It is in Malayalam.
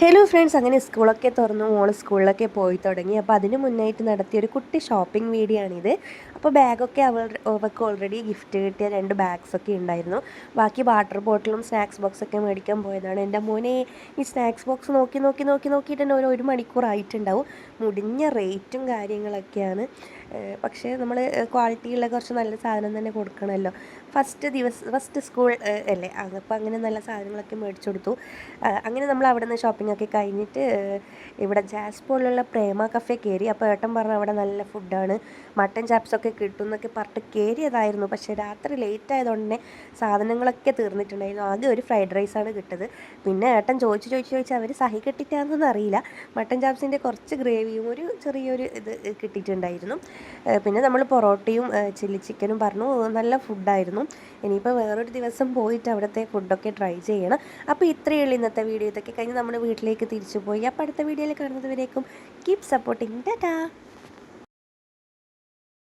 ഹലോ ഫ്രണ്ട്സ് അങ്ങനെ സ്കൂളൊക്കെ തുറന്നു മോൾ സ്കൂളിലൊക്കെ പോയി തുടങ്ങി. അപ്പോൾ അതിന് മുന്നായിട്ട് നടത്തിയ ഒരു കുട്ടി ഷോപ്പിംഗ് വീഡിയോ ആണിത്. അപ്പോൾ ബാഗൊക്കെ അവൾ അവൾക്ക് ഓൾറെഡി ഗിഫ്റ്റ് കിട്ടിയ രണ്ട് ബാഗ്സൊക്കെ ഉണ്ടായിരുന്നു. ബാക്കി വാട്ടർ ബോട്ടിലും സ്നാക്സ് ബോക്സൊക്കെ മേടിക്കാൻ പോയതാണ്. എന്റെ മോനെ ഈ സ്നാക്സ് ബോക്സ് നോക്കി നോക്കി നോക്കി നോക്കിയിട്ട് തന്നെ ഒരു ഒരു മണിക്കൂറായിട്ടുണ്ടാവും മുടിഞ്ഞ റേറ്റും കാര്യങ്ങളൊക്കെയാണ്. പക്ഷേ നമ്മൾ ക്വാളിറ്റിയുള്ള കുറച്ച് നല്ല സാധനം തന്നെ കൊടുക്കണമല്ലോ. ഫസ്റ്റ് ദിവസം ഫസ്റ്റ് സ്കൂൾ അല്ലേ? അപ്പോൾ അങ്ങനെ നല്ല സാധനങ്ങളൊക്കെ മേടിച്ചു കൊടുത്തു. അങ്ങനെ നമ്മൾ അവിടെ നിന്ന് ഷോപ്പിംഗ് ഒക്കെ കഴിഞ്ഞിട്ട് ഇവിടെ ഇവിടെ ജാസ്പോളിലുള്ള പ്രേമ കഫേ കയറി അപ്പോൾ ഏട്ടൻ പറഞ്ഞു അവിടെ നല്ല ഫുഡാണ് മട്ടൻ ചാപ്സൊക്കെ കിട്ടും എന്നൊക്കെ പറഞ്ഞിട്ട് കയറിയതായിരുന്നു പക്ഷേ രാത്രി ലേറ്റ് ആയതുകൊണ്ട് സാധനങ്ങളൊക്കെ തീർന്നിട്ടുണ്ടായിരുന്നു. ആകെ ഒരു ഫ്രൈഡ് റൈസാണ് കിട്ടത്. പിന്നെ ഏട്ടൻ ചോദിച്ച് ചോദിച്ച് ചോദിച്ച് അവർ സഹി കെട്ടിട്ടാണെന്നൊന്നും അറിയില്ല. മട്ടൻ ചാപ്സിന്റെ കുറച്ച് ഗ്രേവിയും ഒരു ചെറിയൊരു ഇത് കിട്ടിയിട്ടുണ്ടായിരുന്നു. പിന്നെ നമ്മൾ പൊറോട്ടയും ചില്ലി ചിക്കനും പറഞ്ഞു. നല്ല ഫുഡായിരുന്നു ഇനിയിപ്പോൾ വേറൊരു ദിവസം പോയിട്ട് അവിടുത്തെ ഫുഡൊക്കെ ട്രൈ ചെയ്യണം. അപ്പോൾ ഇത്രയേ ഉള്ളൂ ഇന്നത്തെ വീഡിയോ ഇതൊക്കെ. കഴിഞ്ഞ് നമ്മൾ വീട്ടിലേക്ക് തിരിച്ചു പോയി. അപ്പോൾ അടുത്ത വീഡിയോയിൽ കാണുന്നത് വരേക്കും. Keep supporting Tata